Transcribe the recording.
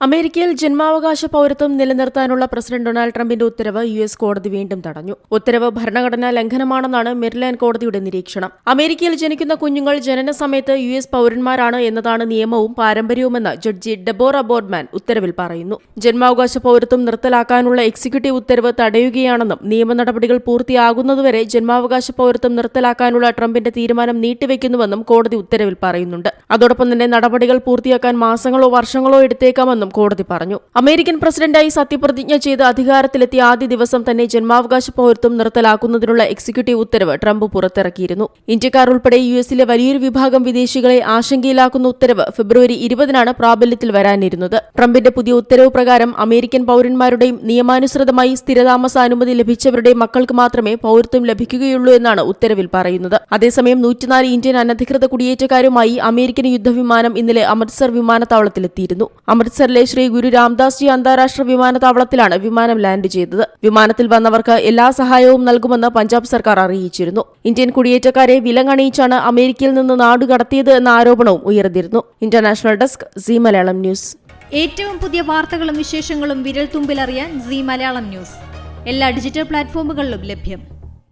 അമേരിക്കയിൽ ജന്മാവകാശ പൌരത്വം നിലനിർത്താനുള്ള പ്രസിഡന്റ് ഡൊണാൾഡ് ട്രംപിന്റെ ഉത്തരവ് യു എസ് കോടതി വീണ്ടും തടഞ്ഞു. ഉത്തരവ് ഭരണഘടനാ ലംഘനമാണെന്നാണ് മെരിലാൻഡ് കോടതിയുടെ നിരീക്ഷണം. അമേരിക്കയിൽ ജനിക്കുന്ന കുഞ്ഞുങ്ങൾ ജനന സമയത്ത് യു എസ് പൌരന്മാരാണ് എന്നതാണ് നിയമവും പാരമ്പര്യവുമെന്ന് ജഡ്ജി ഡെബോറ ബോർഡ്മാൻ ഉത്തരവിൽ പറയുന്നു. ജന്മാവകാശ പൌരത്വം നിർത്തലാക്കാനുള്ള എക്സിക്യൂട്ടീവ് ഉത്തരവ് തടയുകയാണെന്നും നിയമ നടപടികൾ പൂർത്തിയാകുന്നതുവരെ ജന്മാവകാശ പൌരത്വം നിർത്തലാക്കാനുള്ള ട്രംപിന്റെ തീരുമാനം നീട്ടിവെക്കുന്നുവെന്നും കോടതി ഉത്തരവിൽ പറയുന്നുണ്ട്. അതോടൊപ്പം തന്നെ നടപടികൾ പൂർത്തിയാക്കാൻ മാസങ്ങളോ വർഷങ്ങളോ എടുത്തേക്കാമെന്നും കോടതി പറഞ്ഞു. അമേരിക്കൻ പ്രസിഡന്റായി സത്യപ്രതിജ്ഞ ചെയ്ത് അധികാരത്തിലെത്തിയ ആദ്യ ദിവസം തന്നെ ജന്മാവകാശ പൌരത്വം നിർത്തലാക്കുന്നതിനുള്ള എക്സിക്യൂട്ടീവ് ഉത്തരവ് ട്രംപ് പുറത്തിറക്കിയിരുന്നു. ഇന്ത്യക്കാർ ഉൾപ്പെടെ യു എസിലെ വലിയൊരു വിഭാഗം വിദേശികളെ ആശങ്കയിലാക്കുന്ന ഉത്തരവ് ഫെബ്രുവരി ഇരുപതിനാണ് പ്രാബല്യത്തിൽ വരാനിരുന്നത്. ട്രംപിന്റെ പുതിയ ഉത്തരവ് പ്രകാരം അമേരിക്കൻ പൌരന്മാരുടെയും നിയമാനുസൃതമായി സ്ഥിരതാമസാനുമതി ലഭിച്ചവരുടെയും മക്കൾക്ക് മാത്രമേ പൌരത്വം ലഭിക്കുകയുള്ളൂ എന്നാണ് ഉത്തരവിൽ പറയുന്നത്. അതേസമയം നൂറ്റിനാല് ഇന്ത്യൻ അനധികൃത കുടിയേറ്റക്കാരുമായി അമേരിക്കൻ യുദ്ധവിമാനം ഇന്നലെ അമൃത്സർ വിമാനത്താവളത്തിലെത്തിയിരുന്നു. അമൃത്സറിലെ ശ്രീ ഗുരു രാംദാസ് ജി അന്താരാഷ്ട്ര വിമാനത്താവളത്തിലാണ് വിമാനം ലാൻഡ് ചെയ്തത്. വിമാനത്തിൽ വന്നവർക്ക് എല്ലാ സഹായവും നൽകുമെന്ന് പഞ്ചാബ് സർക്കാർ അറിയിച്ചിരുന്നു. ഇന്ത്യൻ കുടിയേറ്റക്കാരെ വിലങ്ങണിയിച്ചാണ് അമേരിക്കയിൽ നിന്ന് നാടുകടത്തിയത് എന്ന ആരോപണവും ഉയർന്നിരുന്നു. International desk C Malayalam news. ഏറ്റവും പുതിയ വാർത്തകളും വിശേഷങ്ങളും വിരൽ തുമ്പിലറിയാൻ സി മലയാളം ന്യൂസ്. എല്ലാ ഡിജിറ്റൽ പ്ലാറ്റ്ഫോമുകളിലും ലഭ്യം.